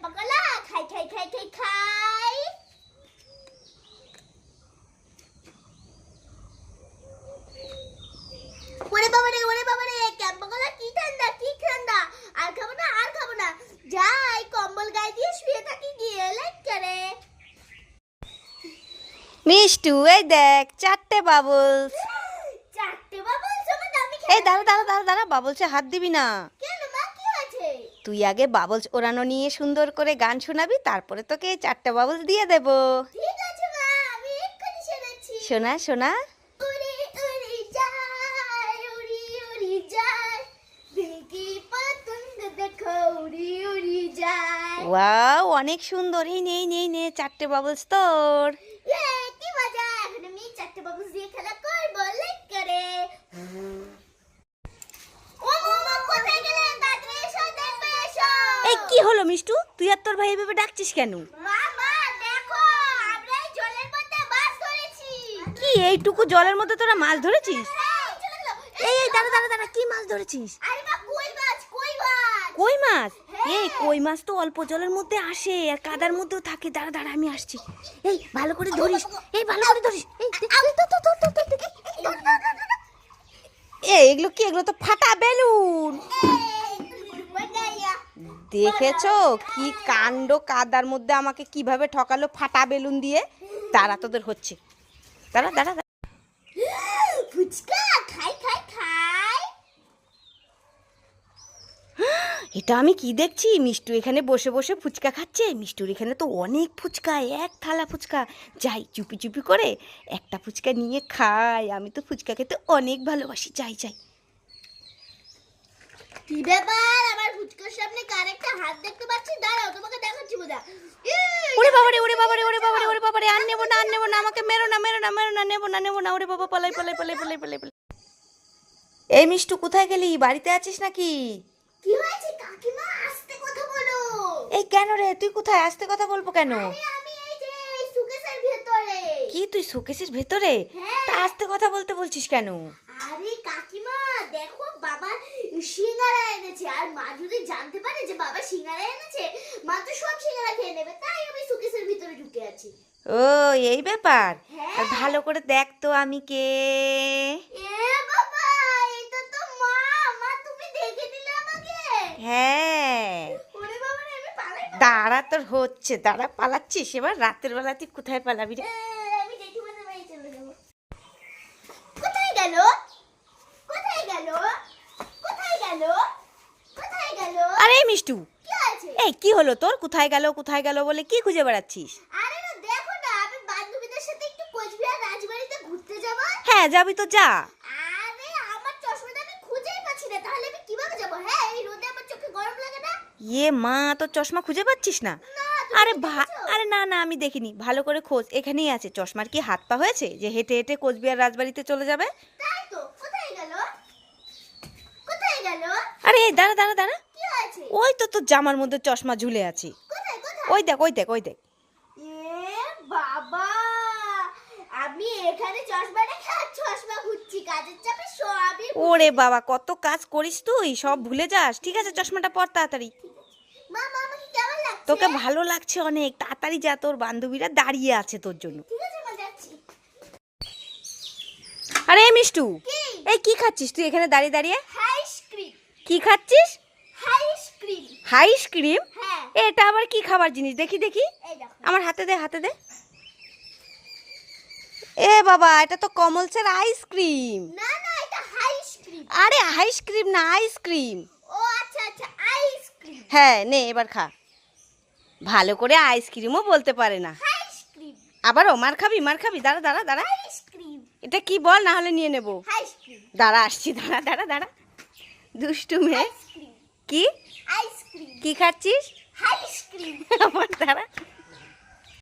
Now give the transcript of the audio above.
ক্যাম্পাকলা খাই খাই খাই খাই খাই। ওরে বাবা রে ওরে বাবা রে ক্যাম্পাকলা কি ঠান্ডা কি ঠান্ডা। আর খাব না আর খাব না। যাই কম্বল গায়ে দিয়ে শুয়ে থাকি গিয়ে লাইক করে মিষ্টু এই দেখ চারটে বাবলস চারটে বাবল সময় দামি এই দাঁড়া দাঁড়া দাঁড়া দাঁড়া বাবলসে হাত দিবি না। তুই আগে বাবলস ওড়ানো নিয়ে সুন্দর করে গান শোনাবি তারপরে তোকে চারটে বাবলস দিয়ে দেব। শোনা শোনা। ওয়াও অনেক সুন্দর। এই নেই নেই নে চারটে বাবলস তোর। কি মজা এখন আমি চারটে বাবুস দিয়ে খেলা করব লাইক করে ও মামা কোথায় গেলে তাড়াতাড়ি এসো দেখবে এসো এই কি হলো মিষ্টু তুই আর তোর ভাই এভাবে ডাকছিস কেন কি এইটুকু জলের মধ্যে তোরা মাছ ধরেছিস এই, এই দাঁড়া দাঁড়া দাঁড়া কি মাছ ধরেছিস কই মাছ হ্যাঁ। এই কই মাছ তো অল্প জলের মধ্যে আসে আর কাদার মধ্যেও থাকে দাঁড়া দাঁড়া আমি আসছি এই ভালো করে ধরিস এই ভালো করে ধরিস এই এগুলো কি এগুলো তো ফাটা বেলুন দেখেছ? কি কাণ্ড কাদার মধ্যে আমাকে কীভাবে ঠকালো ফাটা বেলুন দিয়ে? তারা তোদের হচ্ছে। দাঁড়া দাঁড়া দাঁড়া। ফুচকা খাই খাই খাই। এটা আমি কি দেখছি? মিষ্টু এখানে বসে বসে ফুচকা খাচ্ছে। মিষ্টুর এখানে তো অনেক ফুচকা এক থালা ফুচকা। যাই চুপি চুপি করে একটা ফুচকা নিয়ে খাই। আমি তো ফুচকা খেতে অনেক ভালোবাসি। যাই যাই। কি ব্যাপার? আমার ফুচকার সামনে কার একটা হাত দেখতে পাচ্ছি দাঁড়াও তোমাকে দেখাচ্ছি বোঝা ওরে বাবারে ওরে বাবারে ওরে বাবারে ওরে বাবারে আর নেব না আর নেব না আমাকে মেরো না মেরো না মেরো না নেব না ওরে বাবা পালাই পালাই পালাই পালাই পালাই পালাই। এই মিষ্টু কোথায় গেলি? বাড়িতে আছিস নাকি? কি হয়েছে? কাকিমা আস্তে কথা বলো। এই কেন রে? তুই কোথায়? আসতে কথা বলব কেন? আমি এই যে সুকেশের ভেতরে। কি তুই শোকেসের ভেতরে? হ্যাঁ। তা আসতে কথা বলতে বলছিস কেন? আরে কাকিমা দেখো বাবা সিঙ্গারা এনেছে। আর মা যদি জানতে পারে যে বাবা সিঙ্গারা এনেছে মা তো সব সিঙ্গারা খেয়ে নেবে। তাই আমি সুকেশের ভিতরে ঢুকে আছি। ও এই ব্যাপার? হ্যাঁ। আর ভালো করে দেখ তো আমি কে হ্যাঁ দাঁড়া তোর হচ্ছে দাঁড়া পালাচ্ছিস। এবার রাতের বেলা তুই কোথায় পালাবি রে? এ, আমি জেঠিমাদের বাড়ি চলে যাব। কোথায় গেল? কোথায় গেল? কোথায় গেল? কোথায় গেল? আরে মিষ্টু। এই কি হলো তোর? কোথায় গেল? কোথায় গেল বলে কি খুঁজে বেড়াচ্ছিস আরে না দেখো না আমি বান্ধবীদের সাথে একটু কোচবিহার রাজবাড়িতে ঘুরতে যাব হ্যাঁ যাবি তো যা। আরে আমার চশমাটা আমি খুঁজেই পাচ্ছি না। তাহলে আমি কীভাবে যাব? হ্যাঁ এই রোদে আমার চোখে গরম লাগে না। ইয়ে মা তোর চশমা খুঁজে পাচ্ছিস না? আরে ভা আরে না না আমি দেখিনি। ভালো করে খোঁজ। এখানেই আছে। চশমার কি হাত পা হয়েছে? যে হেঁটে হেঁটে কোচবিহার রাজবাড়িতে চলে যাবে? তাই তো। কোথায় গেল? কোথায় গেল? আরে দাঁড়া দাঁড়া দাঁড়া। ওই তো তোর জামার মধ্যে চশমা ঝুলে আছে। ওই দেখ ওই দেখ ওই দেখ এ বাবা আমি এখানে চশমা রেখে আর চশমা ঘুরছি কাজের চাপে সবই ওরে বাবা কত কাজ করিস তুই সব ভুলে যাস। ঠিক আছে চশমাটা পর তাড়াতাড়ি। মা মা আমাকে কেমন লাগছে? তোকে ভালো লাগছে অনেক তাড়াতাড়ি যা তোর বান্ধবীরা দাঁড়িয়ে আছে তোর জন্য। ঠিক আছে মা যাচ্ছি। আরে মিষ্টু এই কি খাচ্ছিস তুই এখানে দাঁড়িয়ে দাঁড়িয়ে? আইসক্রিম কি খাচ্ছিস? আইসক্রিম আইসক্রিম হ্যাঁ। এটা আবার কি খাবার জিনিস? দেখি দেখি। এই দেখো। আমার হাতে দে হাতে দে। এ বাবা এটা তো কমলসের আইসক্রিম না না এটা আইসক্রিম আরে আইসক্রিম না আইসক্রিম ও আচ্ছা আচ্ছা আইসক্রিম হ্যাঁ নে এবার খা। ভালো করে আইসক্রিমও বলতে পারে না। আইসক্রিম আবার ও মার খাবি মার খাবি? দাঁড়া দাঁড়া দাঁড়া। আইসক্রিম এটা কি বল না হলে নিয়ে নেব। আইসক্রিম দাঁড়া আসছি দাঁড়া দাঁড়া দাঁড়া। দুষ্টু মেয়ে। কি? আইসক্রিম কি খাচ্ছিস? আইসক্রিম আমার দাঁড়া।